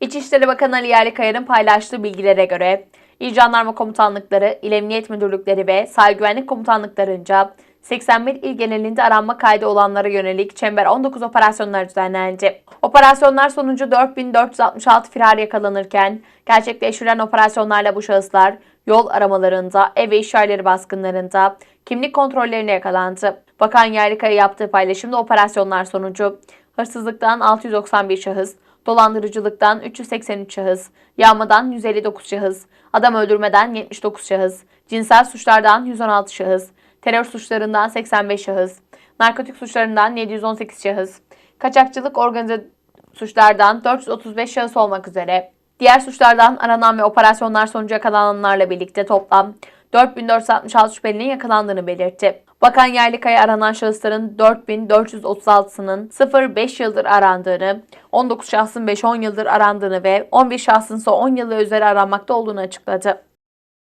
İçişleri Bakanı Ali Yerlikaya'nın paylaştığı bilgilere göre İl Jandarma Komutanlıkları, İl Emniyet Müdürlükleri ve Sahil Güvenlik Komutanlıklarınca 81 il genelinde aranma kaydı olanlara yönelik Çember 19 operasyonları düzenlendi. Operasyonlar sonucu 4466 firar yakalanırken gerçekleştirilen operasyonlarla bu şahıslar yol aramalarında, ev ve iş yerleri baskınlarında, kimlik kontrollerine yakalandı. Bakan Yerlikaya yaptığı paylaşımda operasyonlar sonucu hırsızlıktan 691 şahıs, dolandırıcılıktan 383 şahıs, yağmadan 159 şahıs, adam öldürmeden 79 şahıs, cinsel suçlardan 116 şahıs, terör suçlarından 85 şahıs, narkotik suçlarından 718 şahıs, kaçakçılık organize suçlardan 435 şahıs olmak üzere diğer suçlardan aranan ve operasyonlar sonucu yakalananlarla birlikte toplam 4466 şüphelinin yakalandığını belirtti. Bakan Yerlikaya aranan şahısların 4436'sının 0-5 yıldır arandığını, 19 şahsın 5-10 yıldır arandığını ve 11 şahsın ise 10 yılı üzeri aranmakta olduğunu açıkladı.